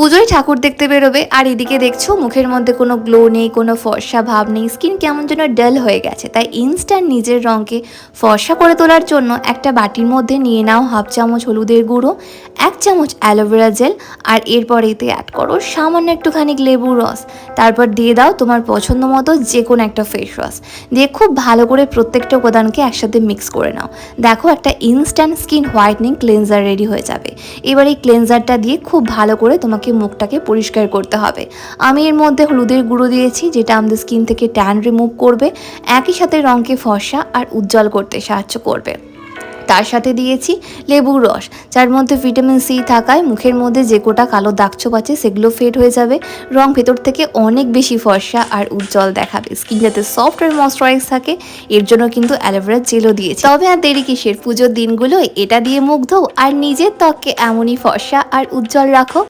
পুজোয় ঠাকুর দেখতে বেরোবে, আর এদিকে দেখছ মুখের মধ্যে কোনো গ্লো নেই, কোনো ফর্সা ভাব নেই স্কিন কেমন যেন ডাল হয়ে গেছে। তাই ইনস্ট্যান্ট নিজের রঙকে ফর্সা করে তোলার জন্য একটা বাটির মধ্যে নিয়ে নাও হাফ চামচ হলুদের গুঁড়ো, এক চামচ অ্যালোভেরা জেল আর এরপর এতে অ্যাড করো সামান্য একটুখানি লেবুর রস। তারপর দিয়ে দাও তোমার পছন্দ মতো যে কোনো একটা ফেস ওয়াশ দিয়ে খুব ভালো করে প্রত্যেকটা উপাদানকে একসাথে মিক্স করে নাও। দেখো একটা instant skin whitening cleanser ready হয়ে যাবে। এবার এই ক্লেনজারটা দিয়ে খুব ভালো করে তোমাকে মুখটাকে পরিষ্কার করতে হবে। আমি এর মধ্যে হলুদের গুঁড়ো দিয়েছি, যেটা আমাদের স্কিন থেকে ট্যান রিমুভ করবে, একই সাথে রঙকে ফর্সা আর উজ্জ্বল করতে সাহায্য করবে। তার সাথে দিয়েছি লেবুর রস, যার মধ্যে ভিটামিন সি থাকায় মুখের মধ্যে যে কোটা কালো দাগছোপ আছে সেগুলো ফেড হয়ে যাবে। রং ভেতর থেকে অনেক বেশি ফর্সা আর উজ্জ্বল দেখাবে। স্কিন যাতে সফট আর ময়শ্চারাইজ থাকে, এর জন্য কিন্তু অ্যালোভেরা জেলও দিয়েছি। তবে আর দেরি কিসের? পুজোর দিনগুলোয় এটা দিয়ে মুগ্ধ, আর নিজের ত্বককে এমনই ফর্সা আর উজ্জ্বল রাখো।